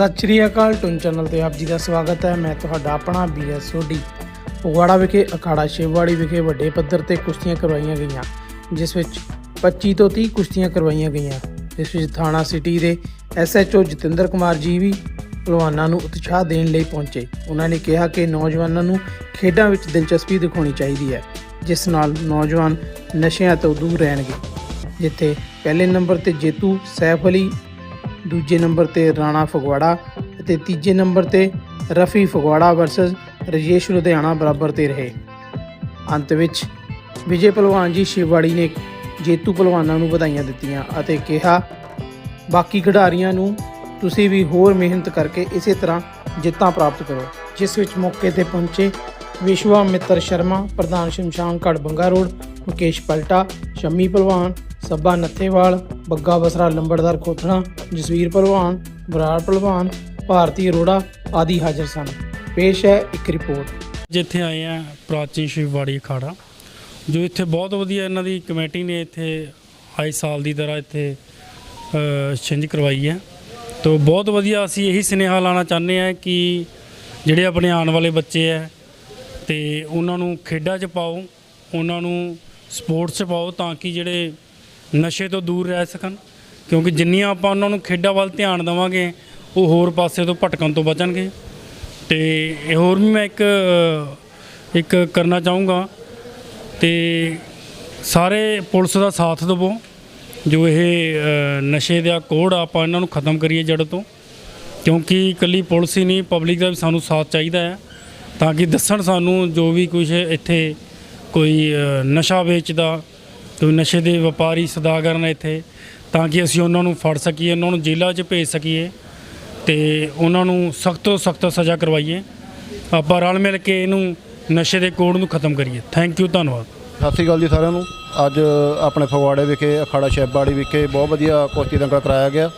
ਸਤਿ ਸ਼੍ਰੀ ਅਕਾਲ ਟੁਨ ਚੈਨਲ ਤੇ ਆਪ ਜੀ ਦਾ ਸਵਾਗਤ ਹੈ। ਮੈਂ ਤੁਹਾਡਾ ਆਪਣਾ ਬੀਐਸ ਸੋਢੀ ਫਗਵਾੜਾ ਵਿਖੇ, ਅਖਾੜਾ ਸ਼ਿਵਵਾੜੀ ਵਿਖੇ ਵੱਡੇ ਪੱਧਰ ਤੇ ਕੁਸ਼ਤੀਆਂ ਕਰਵਾਈਆਂ ਗਈਆਂ, ਜਿਸ ਵਿੱਚ 25 ਤੋਂ 30 ਕੁਸ਼ਤੀਆਂ ਕਰਵਾਈਆਂ ਗਈਆਂ। ਇਸ ਵਿੱਚ ਥਾਣਾ ਸਿਟੀ ਦੇ ਐਸਐਚਓ ਜਤਿੰਦਰ ਕੁਮਾਰ ਜੀ ਵੀ ਪਹਿਲਵਾਨਾਂ ਨੂੰ ਉਤਸ਼ਾਹ ਦੇਣ ਲਈ ਪਹੁੰਚੇ। ਉਹਨਾਂ ਨੇ ਕਿਹਾ ਕਿ ਨੌਜਵਾਨਾਂ ਨੂੰ ਖੇਡਾਂ ਵਿੱਚ ਦਿਲਚਸਪੀ ਦਿਖਾਉਣੀ ਚਾਹੀਦੀ ਹੈ, ਜਿਸ ਨਾਲ ਨੌਜਵਾਨ ਨਸ਼ਿਆਂ ਤੋਂ ਦੂਰ ਰਹਿਣਗੇ। ਜਿੱਥੇ ਪਹਿਲੇ ਨੰਬਰ ਤੇ ਜੇਤੂ ਸੈਫ ਅਲੀ ਦੂਜੇ ਨੰਬਰ ਤੇ ਰਾਣਾ ਫਗਵਾੜਾ ਅਤੇ ਤੀਜੇ ਨੰਬਰ ਤੇ ਰਫੀ ਫਗਵਾੜਾ ਵਰਸਸ ਰਜੇਸ਼ ਲੁਧਿਆਣਾ ਬਰਾਬਰ ਤੇ ਰਹੇ। ਅੰਤ ਵਿੱਚ ਵਿਜੇ ਪਹਿਲਵਾਨ ਜੀ ਸ਼ਿਵਵਾੜੀ ਨੇ ਜੇਤੂ ਪਹਿਲਵਾਨਾਂ ਨੂੰ ਵਧਾਈਆਂ ਦਿੱਤੀਆਂ ਅਤੇ ਕਿਹਾ, ਬਾਕੀ ਖਿਡਾਰੀਆਂ ਨੂੰ ਤੁਸੀਂ ਵੀ ਹੋਰ ਮਿਹਨਤ ਕਰਕੇ ਇਸੇ ਤਰ੍ਹਾਂ ਜਿੱਤਾਂ ਪ੍ਰਾਪਤ ਕਰੋ। ਜਿਸ ਵਿੱਚ ਮੌਕੇ ਤੇ ਪਹੁੰਚੇ ਵਿਸ਼ਵਾ ਮਿੱਤਰ ਸ਼ਰਮਾ, ਪ੍ਰਧਾਨ ਸ਼ਮਸ਼ਾਨ ਘੜ ਬੰਗਾ ਰੋਡ, ਮੁਕੇਸ਼ ਪਲਟਾ, ਸ਼ੰਮੀ ਪਹਿਲਵਾਨ ਸੱਬਾ ਨੱਥੇਵਾਲ ਬੱਗਾ ਬਸਰਾ, ਲੰਬੜਦਾਰ ਖੋਥਣਾ ਜਸਵੀਰ ਭਲਵਾਨ, ਬਰਾੜ ਭਲਵਾਨ, ਭਾਰਤੀ ਅਰੋੜਾ ਆਦਿ ਹਾਜ਼ਰ ਸਨ। ਪੇਸ਼ ਹੈ ਇੱਕ ਰਿਪੋਰਟ। ਜਿੱਥੇ ਆਏ ਆ ਪ੍ਰਾਚੀਨ ਸ਼ਿਵਵਾੜੀ ਅਖਾੜਾ, ਜੋ ਇੱਥੇ ਬਹੁਤ ਵਧੀਆ ਇਹਨਾਂ ਦੀ ਕਮੇਟੀ ਨੇ ਇੱਥੇ ਆਏ ਸਾਲ ਦੀ ਤਰ੍ਹਾਂ ਇੱਥੇ ਛਿੰਝ ਕਰਵਾਈ ਹੈ। ਤੋ ਬਹੁਤ ਵਧੀਆ ਅਸੀਂ ਇਹੀ ਸੁਨੇਹਾ ਲਾਣਾ ਚਾਹੁੰਦੇ ਆ ਕਿ ਜਿਹੜੇ ਆਪਣੇ ਆਉਣ ਵਾਲੇ ਬੱਚੇ ਆ ਤੇ ਉਹਨਾਂ ਨੂੰ ਖੇਡਾਂ 'ਚ ਪਾਓ, ਉਹਨਾਂ ਨੂੰ ਸਪੋਰਟਸ 'ਚ ਪਾਓ ਤਾਂ ਕਿ ਜਿਹੜੇ ਨਸ਼ੇ ਤੋਂ ਦੂਰ ਰਹਿ ਸਕਣ ਕਿਉਂਕਿ ਜਿੰਨੀਆਂ ਆਪਾਂ ਉਹਨਾਂ ਨੂੰ ਖੇਡਾਂ ਵੱਲ ਧਿਆਨ ਦੇਵਾਂਗੇ ਉਹ ਹੋਰ ਪਾਸੇ ਤੋਂ ਭਟਕਣ ਤੋਂ ਬਚਣਗੇ। ਤੇ ਇਹ ਹੋਰ ਵੀ ਮੈਂ ਇੱਕ ਇੱਕ ਕਰਨਾ ਚਾਹੂੰਗਾ ਤੇ ਸਾਰੇ ਪੁਲਿਸ ਦਾ ਸਾਥ ਦੇਵੋ ਜੋ ਇਹ ਨਸ਼ੇ ਦਾ ਕੋੜ ਆ, ਆਪਾਂ ਇਹਨਾਂ ਨੂੰ ਖਤਮ ਕਰੀਏ ਜੜ ਤੋਂ। ਕਿਉਂਕਿ ਇਕੱਲੀ ਪੁਲਿਸ ਹੀ ਨਹੀਂ ਪਬਲਿਕ ਦਾ ਵੀ ਸਾਨੂੰ ਸਾਥ ਚਾਹੀਦਾ ਹੈ ਤਾਂ ਕਿ ਦੱਸਣ ਸਾਨੂੰ ਜੋ ਵੀ ਕੁਝ ਇੱਥੇ ਕੋਈ ਨਸ਼ਾ ਵੇਚਦਾ ਕੋਈ ਨਸ਼ੇ ਦੇ ਵਪਾਰੀ ਸਦਾਗਰ ਨੇ ਇੱਥੇ, ਤਾਂ ਕਿ ਅਸੀਂ ਉਹਨਾਂ ਨੂੰ ਫੜ ਸਕੀਏ, ਉਹਨਾਂ ਨੂੰ ਜੇਲ੍ਹਾਂ 'ਚ ਭੇਜ ਸਕੀਏ ਤੇ ਉਹਨਾਂ ਨੂੰ ਸਖਤ ਤੋਂ ਸਖਤ ਸਜ਼ਾ ਕਰਵਾਈਏ। ਆਪਾਂ ਰਲ ਮਿਲ ਕੇ ਇਹਨੂੰ ਨਸ਼ੇ ਦੇ ਕੋੜ ਨੂੰ ਖਤਮ ਕਰੀਏ। ਥੈਂਕ ਯੂ ਧੰਨਵਾਦ। ਸਤਿ ਸ਼੍ਰੀ ਅਕਾਲ ਜੀ ਸਾਰਿਆਂ ਨੂੰ। ਅੱਜ ਆਪਣੇ ਫਗਵਾੜੇ ਵਿਖੇ, ਅਖਾੜਾ ਸ਼ੈਬਾੜੀ ਵਿਖੇ ਬਹੁਤ ਵਧੀਆ ਕੁਸ਼ਤੀ ਦੰਗਲ ਕਰਾਇਆ ਗਿਆ।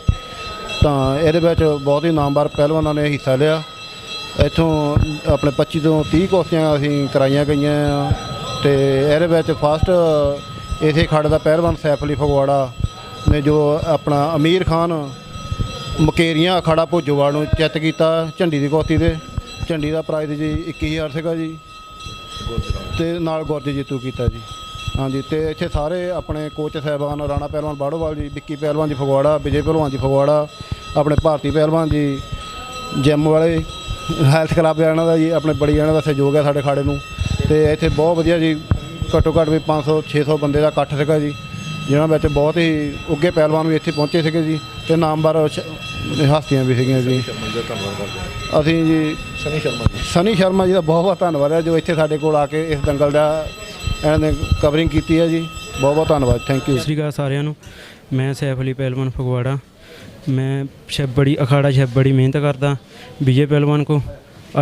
ਤਾਂ ਇਹਦੇ ਵਿੱਚ ਬਹੁਤ ਹੀ ਨਾਮਵਰ ਪਹਿਲਵਾਨਾਂ ਨੇ ਹਿੱਸਾ ਲਿਆ। ਇੱਥੋਂ ਆਪਣੇ 25 ਤੋਂ 30 ਕੁਸ਼ਤੀਆਂ ਅਸੀਂ ਕਰਾਈਆਂ ਗਈਆਂ ਆ ਤੇ ਇਹਦੇ ਵਿੱਚ ਫਸਟ ਇਥੇ ਖੜ ਦਾ ਪਹਿਲਵਾਨ ਸੈਫ ਅਲੀ ਫਗਵਾੜਾ ਨੇ ਜੋ ਆਪਣਾ ਅਮੀਰ ਖਾਨ ਮਕੇਰੀਆਂ ਅਖਾੜਾ ਭੋਜੋਵਾਲ ਨੂੰ ਚਿੱਤ ਕੀਤਾ, ਝੰਡੀ ਦੀ ਕੁਸ਼ਤੀ 'ਤੇ। ਝੰਡੀ ਦਾ ਪ੍ਰਾਈਜ਼ ਜੀ 21000 ਸੀਗਾ ਜੀ। ਤੇ ਨਾਲ ਗੁਰਜ ਜੀਤੂ ਕੀਤਾ ਜੀ। ਹਾਂਜੀ, ਤੇ ਇੱਥੇ ਸਾਰੇ ਆਪਣੇ ਕੋਚ ਸਾਹਿਬਾਨ ਰਾਣਾ ਪਹਿਲਵਾਨ ਬਾੜੋਵਾਲ ਜੀ, ਵਿੱਕੀ ਪਹਿਲਵਾਨ ਜੀ ਫਗਵਾੜਾ, ਵਿਜੇ ਪਹਿਲਵਾਨ ਜੀ ਫਗਵਾੜਾ, ਆਪਣੇ ਭਾਰਤੀ ਪਹਿਲਵਾਨ ਜੀ, ਜਿਮ ਵਾਲੇ ਹੈਲਥ ਕਲੱਬ ਇਹਨਾਂ ਦਾ ਜੀ, ਆਪਣੇ ਬੜੀ ਇਹਨਾਂ ਦਾ ਸਹਿਯੋਗ ਹੈ ਸਾਡੇ ਖਾੜੇ ਨੂੰ। ਤੇ ਇੱਥੇ ਬਹੁਤ ਵਧੀਆ ਜੀ ਘੱਟੋ ਘੱਟ ਵੀ 500 600 ਬੰਦੇ ਦਾ ਇਕੱਠ ਸੀਗਾ ਜੀ ਜਿਨ੍ਹਾਂ ਵਿੱਚ ਬਹੁਤ ਹੀ ਉੱਗੇ ਪਹਿਲਵਾਨ ਵੀ ਇੱਥੇ ਪਹੁੰਚੇ ਸੀਗੇ ਜੀ ਤੇ ਨਾਮਵਰ ਹਸਤੀਆਂ ਵੀ ਸੀਗੀਆਂ ਜੀ। ਅਸੀਂ ਜੀ ਸਨੀ ਸ਼ਰਮਾ ਜੀ। ਸਨੀ ਸ਼ਰਮਾ ਜੀ ਦਾ ਬਹੁਤ ਬਹੁਤ ਧੰਨਵਾਦ ਹੈ ਜੋ ਇੱਥੇ ਸਾਡੇ ਕੋਲ ਆ ਕੇ ਇਸ ਦੰਗਲ ਦਾ ਇਹਨਾਂ ਨੇ ਕਵਰਿੰਗ ਕੀਤੀ ਹੈ ਜੀ। ਬਹੁਤ ਬਹੁਤ ਧੰਨਵਾਦ ਥੈਂਕ ਯੂ ਸਤਿ ਸ਼੍ਰੀ ਅਕਾਲ ਸਾਰਿਆਂ ਨੂੰ। ਮੈਂ ਸੈਫ ਅਲੀ ਪਹਿਲਵਾਨ ਫਗਵਾੜਾ। ਮੈਂ ਛੱਬੜੀ ਅਖਾੜਾ ਛੱਬੜੀ ਮਿਹਨਤ ਕਰਦਾ ਵਿਜੇ ਪਹਿਲਵਾਨ ਕੋ।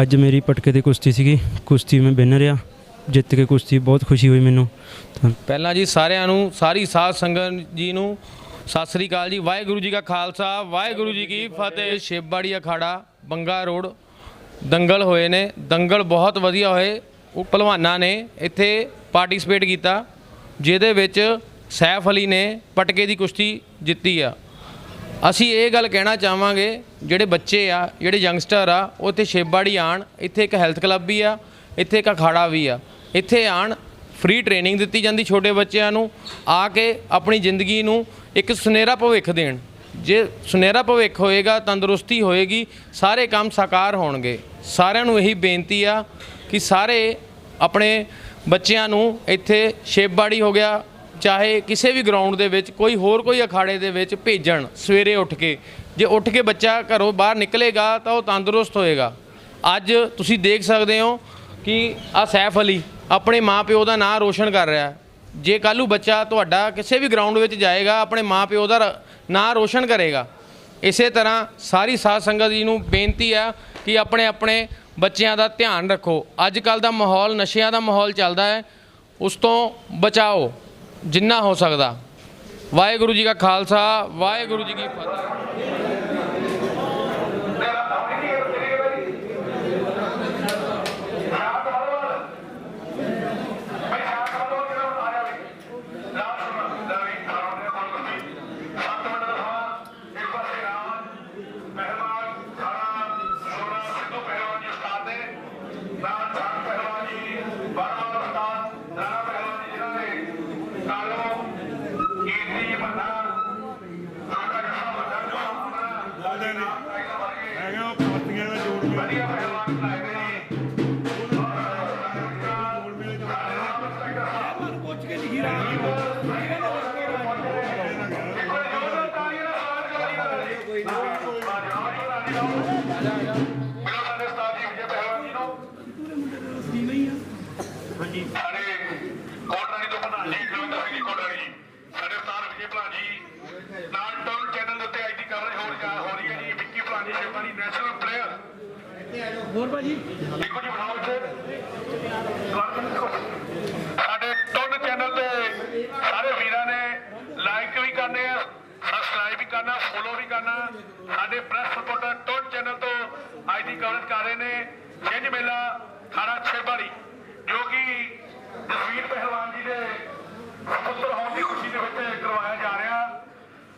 ਅੱਜ ਮੇਰੀ ਪਟਕੇ ਦੀ ਕੁਸ਼ਤੀ ਸੀਗੀ ਕੁਸ਼ਤੀ ਮੈਂ ਵਿਨ ਰਿਹਾ। ਜਿੱਤ ਕੇ ਕੁਸ਼ਤੀ ਬਹੁਤ ਖੁਸ਼ੀ ਹੋਈ ਮੈਨੂੰ। ਪਹਿਲਾਂ ਜੀ ਸਾਰਿਆਂ ਨੂੰ, ਸਾਰੀ ਸਾਧ ਸੰਗਤ ਜੀ ਨੂੰ ਸਤਿ ਸ੍ਰੀ ਅਕਾਲ ਜੀ। ਵਾਹਿਗੁਰੂ ਜੀ ਕਾ ਖਾਲਸਾ, ਵਾਹਿਗੁਰੂ ਜੀ ਕੀ ਫਤਿਹ। ਸ਼ਿਵਬਾੜੀ ਅਖਾੜਾ, ਬੰਗਾ ਰੋਡ। ਦੰਗਲ ਹੋਏ ਨੇ, ਦੰਗਲ ਬਹੁਤ ਵਧੀਆ ਹੋਏ। ਉਹ ਪਹਿਲਵਾਨਾਂ ਨੇ ਇੱਥੇ ਪਾਰਟਿਸਿਪੇਟ ਕੀਤਾ, ਜਿਹਦੇ ਵਿੱਚ ਸੈਫ ਅਲੀ ਨੇ ਪਟਕੇ ਦੀ ਕੁਸ਼ਤੀ ਜਿੱਤੀ ਆ। ਅਸੀਂ ਇਹ ਗੱਲ ਕਹਿਣਾ ਚਾਹਾਂਗੇ, ਜਿਹੜੇ ਬੱਚੇ ਆ, ਜਿਹੜੇ ਯੰਗਸਟਰ ਆ, ਉਹ ਇੱਥੇ ਸ਼ੇਬਾੜੀ ਆਣ ਇੱਥੇ ਇੱਕ ਹੈਲਥ ਕਲੱਬ ਵੀ ਆ ਇੱਥੇ ਇੱਕ ਅਖਾੜਾ ਵੀ ਆ। ਇੱਥੇ ਆਣ ਫ੍ਰੀ ਟ੍ਰੇਨਿੰਗ ਦਿੱਤੀ ਜਾਂਦੀ ਛੋਟੇ ਬੱਚਿਆਂ ਨੂੰ, ਆ ਕੇ ਆਪਣੀ ਜ਼ਿੰਦਗੀ ਨੂੰ ਇੱਕ ਸੁਨਹਿਰਾ ਭਵਿੱਖ ਦੇਣ। ਜੇ ਸੁਨਹਿਰਾ ਭਵਿੱਖ ਹੋਏਗਾ, ਤੰਦਰੁਸਤੀ ਹੋਏਗੀ, ਸਾਰੇ ਕੰਮ ਸਾਕਾਰ ਹੋਣਗੇ। ਸਾਰਿਆਂ ਨੂੰ ਇਹੀ ਬੇਨਤੀ ਆ ਕਿ ਸਾਰੇ ਆਪਣੇ ਬੱਚਿਆਂ ਨੂੰ ਇੱਥੇ ਸ਼ੇਪਬਾੜੀ ਹੋ ਗਿਆ, ਚਾਹੇ ਕਿਸੇ ਵੀ ਗਰਾਊਂਡ ਦੇ ਵਿੱਚ, ਕੋਈ ਹੋਰ ਕੋਈ ਅਖਾੜੇ ਦੇ ਵਿੱਚ ਭੇਜਣ, ਸਵੇਰੇ ਉੱਠ ਕੇ। ਜੇ ਉੱਠ ਕੇ ਬੱਚਾ ਘਰੋਂ ਬਾਹਰ ਨਿਕਲੇਗਾ, ਤਾਂ ਉਹ ਤੰਦਰੁਸਤ ਹੋਏਗਾ। ਅੱਜ ਤੁਸੀਂ ਦੇਖ ਸਕਦੇ ਹੋ ਕਿ ਆ ਸੈਫ ਅਲੀ ਆਪਣੇ ਮਾਪਿਓ ਦਾ ਨਾਂ ਰੋਸ਼ਨ ਕਰ ਰਿਹਾ ਜੇ ਕੱਲ੍ਹ ਨੂੰ ਬੱਚਾ ਤੁਹਾਡਾ ਕਿਸੇ ਵੀ ਗਰਾਊਂਡ ਵਿੱਚ ਜਾਏਗਾ, ਆਪਣੇ ਮਾਪਿਓ ਦਾ ਨਾਂ ਰੋਸ਼ਨ ਕਰੇਗਾ। ਇਸੇ ਤਰ੍ਹਾਂ ਸਾਰੀ ਸਾਧ ਸੰਗਤ ਜੀ ਨੂੰ ਬੇਨਤੀ ਆ ਕਿ ਆਪਣੇ ਆਪਣੇ ਬੱਚਿਆਂ ਦਾ ਧਿਆਨ ਰੱਖੋ। ਅੱਜ ਕੱਲ ਦਾ ਮਾਹੌਲ, ਨਸ਼ਿਆਂ ਦਾ ਮਾਹੌਲ ਚੱਲਦਾ ਹੈ। ਉਸ ਤੋਂ ਬਚਾਓ, ਜਿੰਨਾ ਹੋ ਸਕਦਾ। ਵਾਹਿਗੁਰੂ ਜੀ ਕਾ ਖਾਲਸਾ, ਵਾਹਿਗੁਰੂ ਜੀ ਕੀ ਫਤਿਹ। ਹੋਰ ਭਾਜੀ? ਦੇਖੋ ਬਣਾਓ ਸਾਡੇ ਟੋਲ ਚੈਨਲ ਤੇ ਸਾਰੇ ਵੀਰਾਂ ਨੇ ਲਾਈਕ ਵੀ ਕਰਨੇ ਆ ਸਬਸਕ੍ਰਾਈਬ ਵੀ ਕਰਨਾ ਫੋਲੋ ਵੀ ਕਰਨਾ। ਸਾਡੇ ਪ੍ਰੈਸ ਰਿਪੋਰਟਰ ਟੋਲ ਚੈਨਲ ਤੋਂ ਅੱਜ ਦੀ ਕਵਰੇਜ ਕਰ ਰਹੇ ਨੇ ਛਿੰਝ ਮੇਲਾ ਖਾਣਾ ਛੇਬਾੜੀ ਜੋ ਕਿ ਜਸਵੀਰ ਪਹਿਲਵਾਨ ਜੀ ਦੇ ਪੁੱਤਰ ਹੋਣ ਦੀ ਖੁਸ਼ੀ ਦੇ ਵਿੱਚ ਕਰਵਾਇਆ ਜਾ ਰਿਹਾ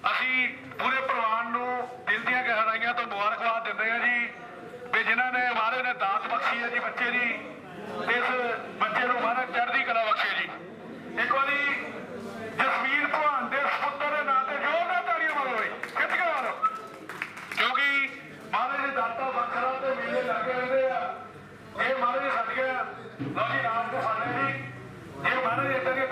ਅਸੀਂ ਪੂਰੇ ਪਰਿਵਾਰ ਨੂੰ ਦਿਲ ਦੀਆਂ ਗਹਿਰਾਈਆਂ ਤੋਂ ਮੁਬਾਰਕਬਾਦ ਦਿੰਦੇ ਹਾਂ ਜੀ ਵੀ ਜਿਨ੍ਹਾਂ ਨੇ ਮਹਾਰਾਜ ਨੇ ਦਾਤ ਹੈ ਜੀ ਬੱਚੇ ਦੀ। ਇਸ ਬੱਚੇ ਨੂੰ ਮਹਾਰਾਜ ਚੜ੍ਹਦੀ ਕਲਾ ਬਖਸ਼ੇ ਜੀ। ਇੱਕ ਵਾਰੀ ਜਸਵੀਰ ਭਲਵਾਨ ਦੇ ਸੁਪੁੱਤਰ ਦੇ ਨਾਂ ਤੇ ਜੋਰਦਾਰ ਤਾੜੀਆਂ ਮਾਰੋ ਜੀ। ਖਿੱਚ ਕੇ ਮਾਰੋ। ਕਿਉਂਕਿ ਮਹਾਰਾਜ ਦੇ ਦਾਤਾ ਬਖਸ਼ਰਾ ਤੇ ਮੇਲੇ ਲੱਗੇ ਰਹਿੰਦੇ ਆ। ਇਹ ਮਹਾਰਾਜ ਸੱਜ ਗਿਆ ਜੀ ਰਾਮ ਦੇ ਸਾਹਮਣੇ ਜੀ। ਜੇ ਮਹਾਰਾਜ ਇਦਾਂ ਦੀਆਂ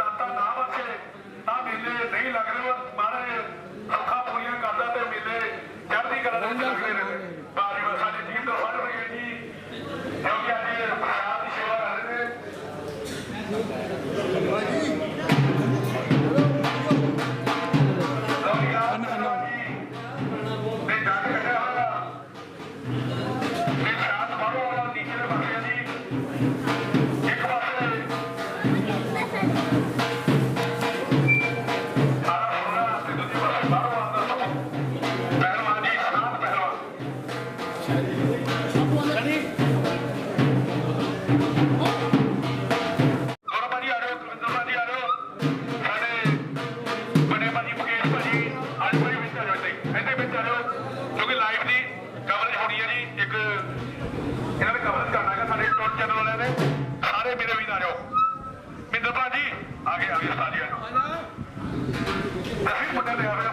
ਇੱਕ ਇਹਨਾਂ ਨੇ ਕਵਰੇਜ ਕਰਨਾ ਹੈਗਾ ਸਾਡੇ ਟੋਟ ਚੈਨਲ ਵਾਲਿਆਂ ਨੇ। ਸਾਰੇ ਮੇਰੇ ਵੀ ਆ ਜਾਓ ਮਿੰਦਰ ਭਾਜੀ, ਆ ਗਏ ਆ ਗਏ ਉਸਤਾਦ ਆ ਜਾਓ ਅਸੀਂ ਮੁੰਡੇ ਦੇ ਆਵੇ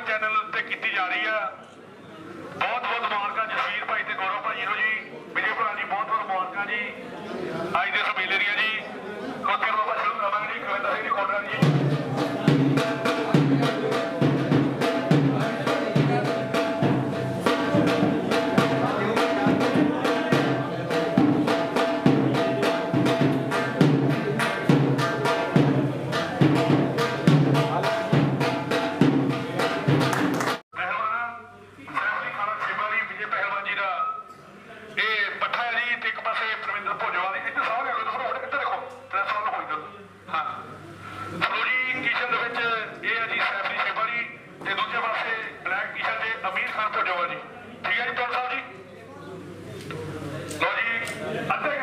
ਕਵਰੇਜ ਚੈਨਲ ਤੇ ਕੀਤੀ ਜਾ ਰਹੀ ਆ। ਬਹੁਤ ਬਹੁਤ ਮੁਬਾਰਕਾਂ ਜਸਵੀਰ ਭਾਈ ਤੇ ਗੌਰਵ ਭਾਜੀ ਨੂੰ ਜੀ, ਵਿਜੇ ਭਰਾ ਜੀ, ਬਹੁਤ ਬਹੁਤ ਮੁਬਾਰਕਾਂ ਜੀ। ਅੱਜ ਦੇ ਇਸ ਦੀਆਂ ਜੀ। ਕੋਟੇ ਬਾਬਾ ਸ਼ੁਰੂ ਕਰਾਂਗੇ ਜੀ, ਕਵਿੰਦਰ ਸਿੰਘ ਜੀ ਕੋਟਰਾ ਜੀ। ਠੀਕ ਹੈ ਜੀ ਟੋਲ ਸਾਹਿਬ ਜੀ ਲੋ ਜੀ ਅੱਧੇ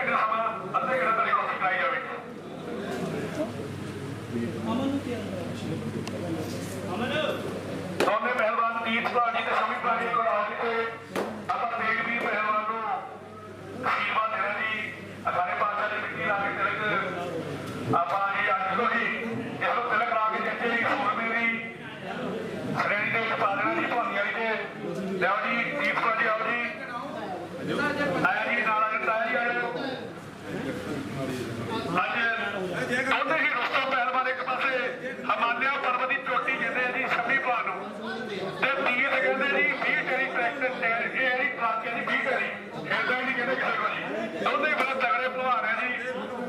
ਉਹਦੇ ਕੋਲ ਤਗੜੇ ਭਲਵਾਨ ਹੈ ਜੀ।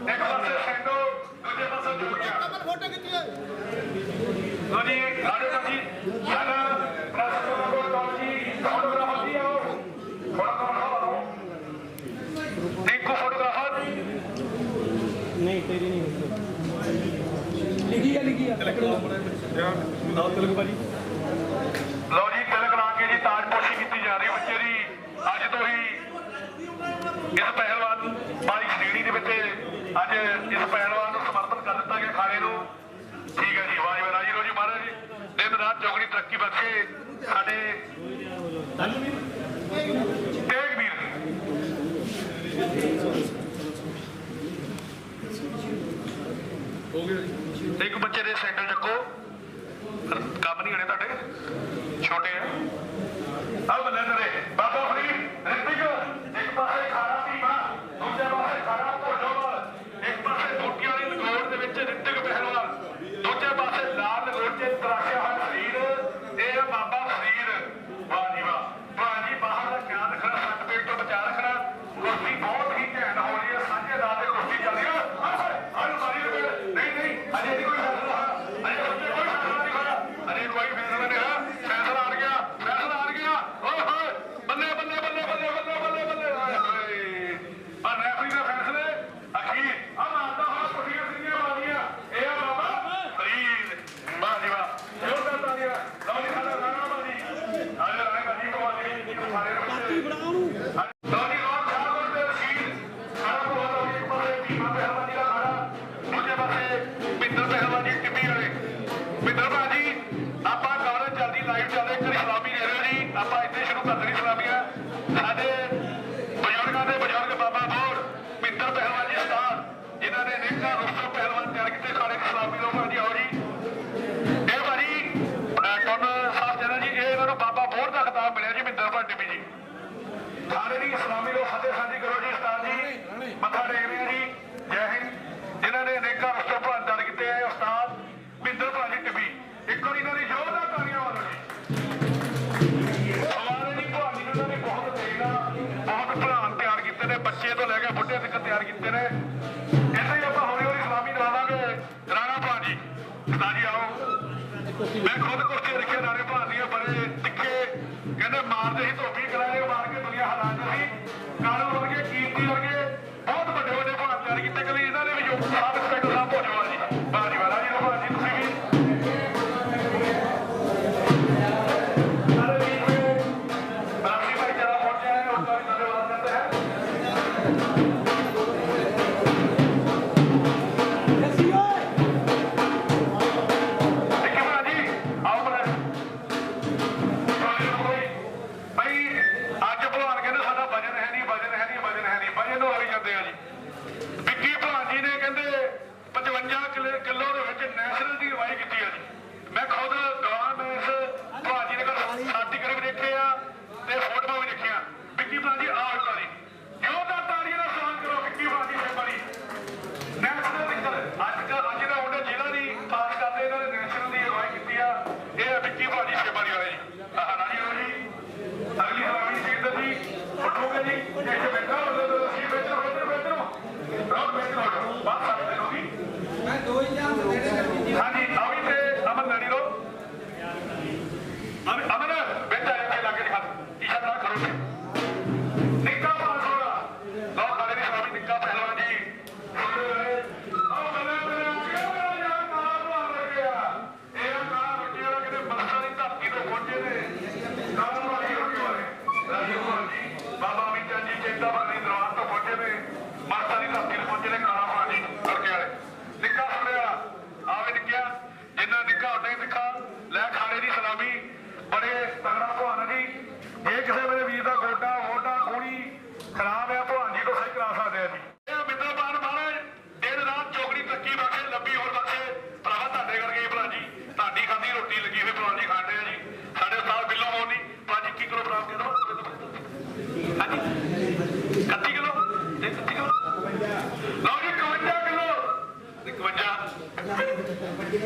ਇੱਕ ਪਾਸੇ ਸੈਂਡੋ ਦੂਜੇ ਪਾਸੇ ਜੋਗਿਆ ਕਮਲ ਫੋਟੋ ਖਿੱਚੀ ਹੋਈ ਲੋ ਜੀ ਸਾਡੇ ਤੋਂ ਜੀ ਸਾਡਾ ਪ੍ਰੈਸ ਕੋਲ ਕੋਲ ਜੀ ਫੋਟੋਗ੍ਰਾਫਰ ਜੀ ਆਓ। ਫੋਟੋਗ੍ਰਾਫਰ ਆਓ ਦੇਖੋ ਫੋਟੋਗ੍ਰਾਫਰ ਨਹੀਂ ਤੇਰੀ ਨਹੀਂ ਲਿਖੀ ਆ ਲਿਖੀ ਆ। ਨਾਲ ਤਲਕ ਭਾਜੀ ਅੱਜ ਇਸ ਪਹਿਲਵਾਨ ਨੂੰ ਸਮਰਪਿਤ ਕਰ ਦਿੱਤਾ ਗਿਆ ਖਾਣੇ ਨੂੰ। ਠੀਕ ਹੈ ਜੀ ਵਾਹਿਗੁਰੂ ਰਾਜੀ ਰੋਜੀ ਮਹਾਰਾਜ ਜੀ। ਦਿਨ ਰਾਤ ਚੌਗਣੀ ਤਰੱਕੀ ਬਖਸ਼ੇ ਸਾਡੇ ਤੇਗ ਵੀਰ ਹੋ ਗਿਆ ਇੱਕ ਬੱਚੇ ਦੇ ਸੈਂਡਲ ਚੱਕੋ। ਕੰਮ ਨਹੀਂ ਹੋਣੇ ਤੁਹਾਡੇ। ਛੋਟੇ ਆ। ਆ ਬੱਲੇ ਤੇਰੇ। ਬਾਬਾ ਫਰੀਦ, ਰਿਤਿਕ, ਇੱਕ ਪਾਸੇ ਖਾ Obrigado. ਬਾਅਦ ਬਾਅਦ ਕਰ ਲੋਗੀ ਮੈਂ ਦੋ ਹੀ ਜਾਂ ਜਿਹੜੇ ਹਾਂਜੀ।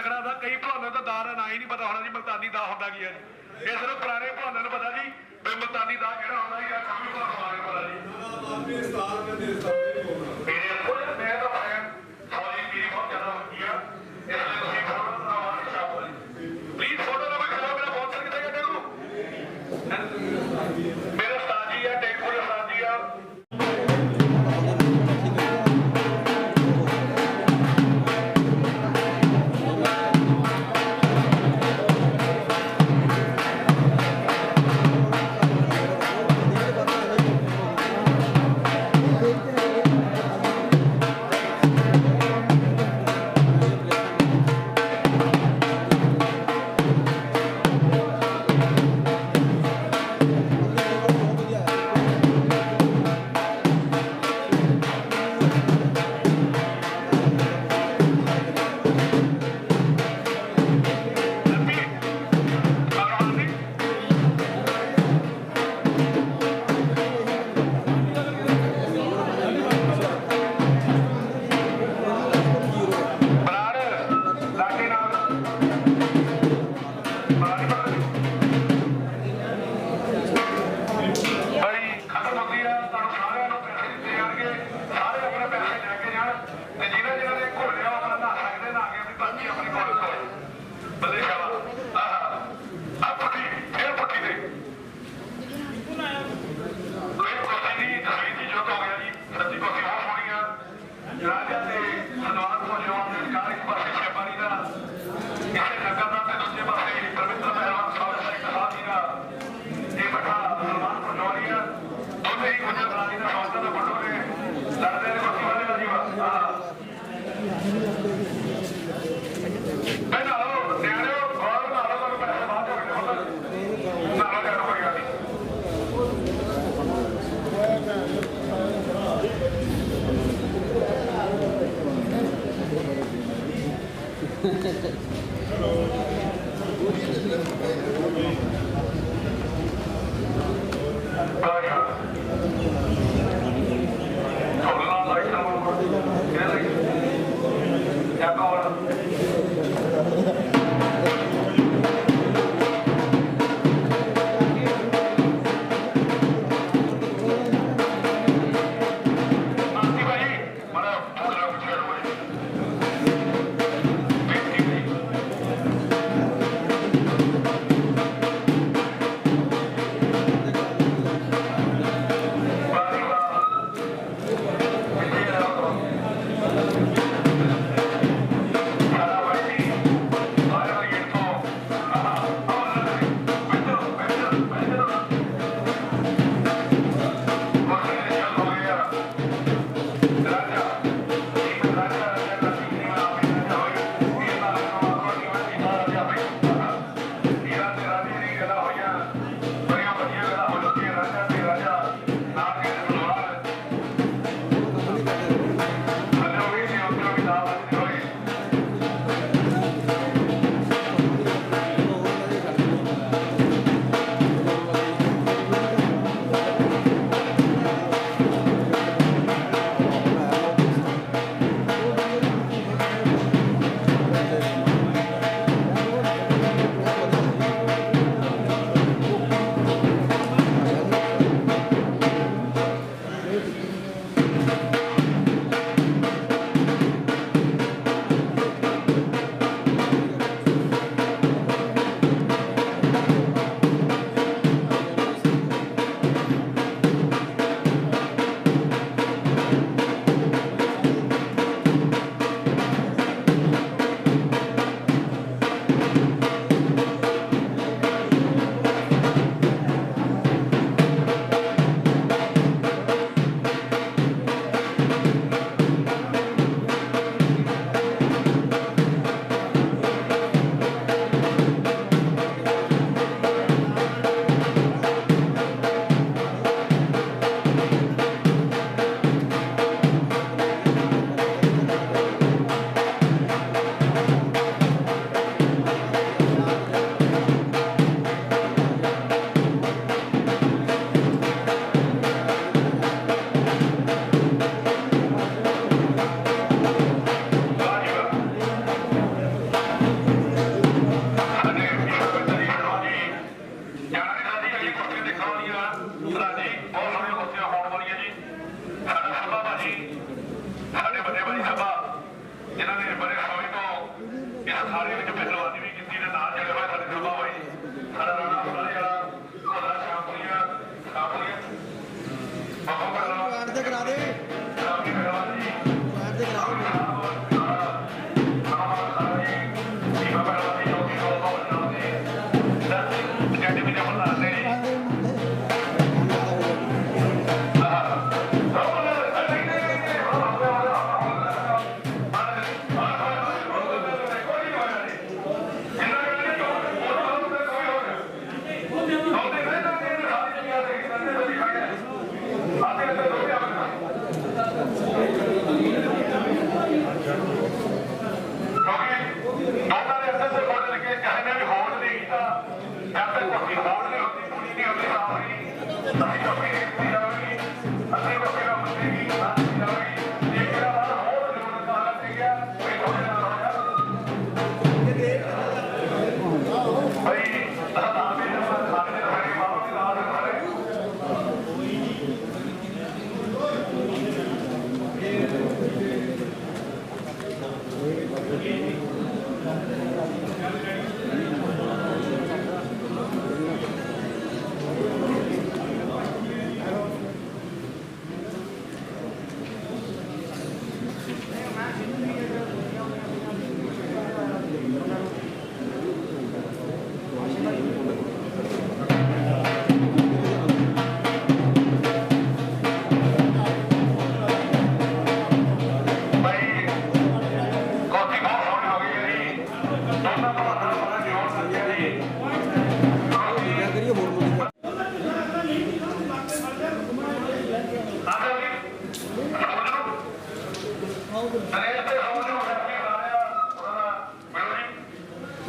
ਤਗੜਾ ਦਾ ਕਈ ਭਲਵਾਨਾਂ ਦਾ ਨਾਂ ਹੀ ਨੀ ਪਤਾ ਹੋਣਾ ਜੀ ਮੁਲਤਾਨੀ ਦਾ ਹੁੰਦਾ ਕੀ ਹੈ ਇਹ ਸਿਰਫ ਪੁਰਾਣੇ ਭਲਵਾਨਾਂ ਨੂੰ ਪਤਾ ਜੀ ਵੀ ਮੁਲਤਾਨੀ ਦਾ ਕਿਹੜਾ ਹੁੰਦਾ ਜੀ ਪਤਾ ਜੀ। Sorry.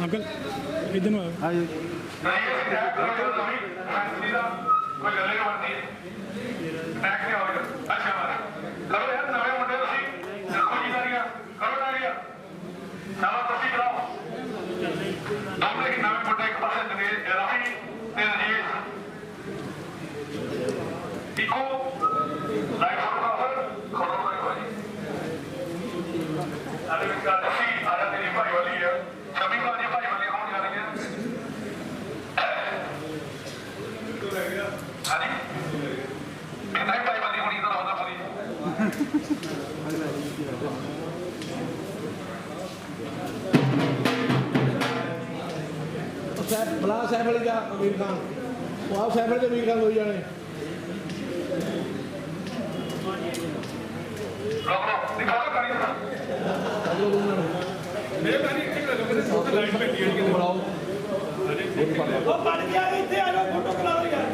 ਅੰਕਲ ਇਧਰ ਨੂੰ ਆਓ। ਆਜੋ ਕੋਈ ਗੱਲ ਨਹੀਂ ਬਣਦੀ ਟੈਕ ਨਹੀਂ ਆਉਂਦਾ ਅੱਛਾ ਮਾਰੇ ਲਓ ਯਾਰ ਨਵੇਂ ਮੁੰਡੇ ਤੁਸੀਂ ਦੇਖੋ ਜੀ। ਕਰੀਆ ਕਰੋ ਕਰੀਆ ਸਾਰਾ ਸਾਹਿਬ ਬਲਾ ਸਾਹਿਬ ਵਾਲੀ ਦਾ ਵੀਰ ਖਾਨ। ਉਹ ਆਪ ਸਾਹਿਬ ਦੇ ਵੀਰ ਖਾਨ ਹੋਈ ਜਾਣੇ।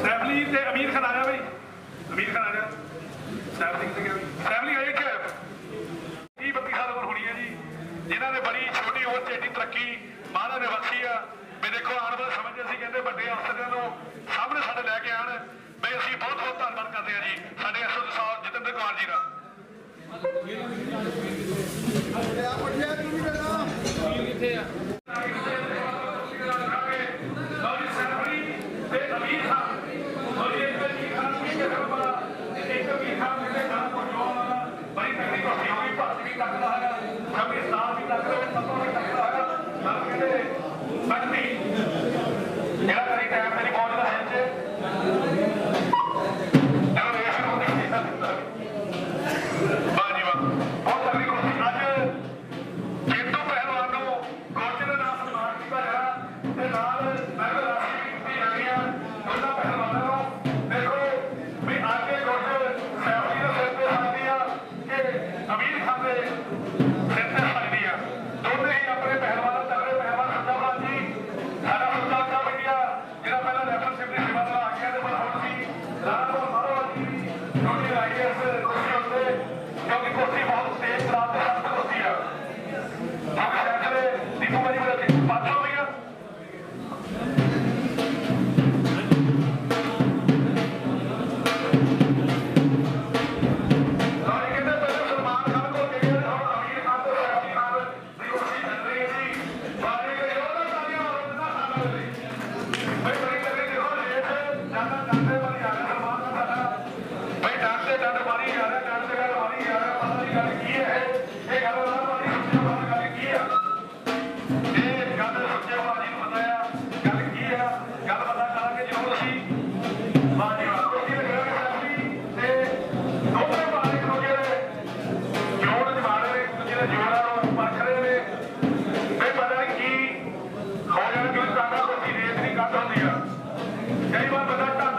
ਫੈਮਲੀ ਤੇ ਅਮੀਰ ਖਾਨ ਆ ਰਿਹਾ ਬਈ। ਅਮੀਰ ਖਾਨ ਆ ਰਿਹਾ। ਸਾਹਿਬ ਸਿੰਘ ਤੇ ਫੈਮਲੀ ਆਏ ਦੇ ਵੱਡੇ ਅਫਸਰਾਂ ਨੂੰ ਸਾਹਮਣੇ ਸਾਡੇ ਲੈ ਕੇ ਆਣ ਬਈ ਅਸੀਂ ਬਹੁਤ ਬਹੁਤ ਧੰਨਵਾਦ ਕਰਦੇ ਹਾਂ ਜੀ। ਸਾਡੇ ਐਸਓ ਸਾਹਿਬ ਜਤਿੰਦਰ ਕੁਮਾਰ ਜੀ ਦਾ। ਆ ਕਰਨ ਕਿ ਸਾਡਾ ਕੋਈ ਰੇਤ ਨਹੀਂ ਕੱਢ ਹੁੰਦੀ ਆ। ਕਈ ਵਾਰ ਬੰਦਾ ਢੱਕ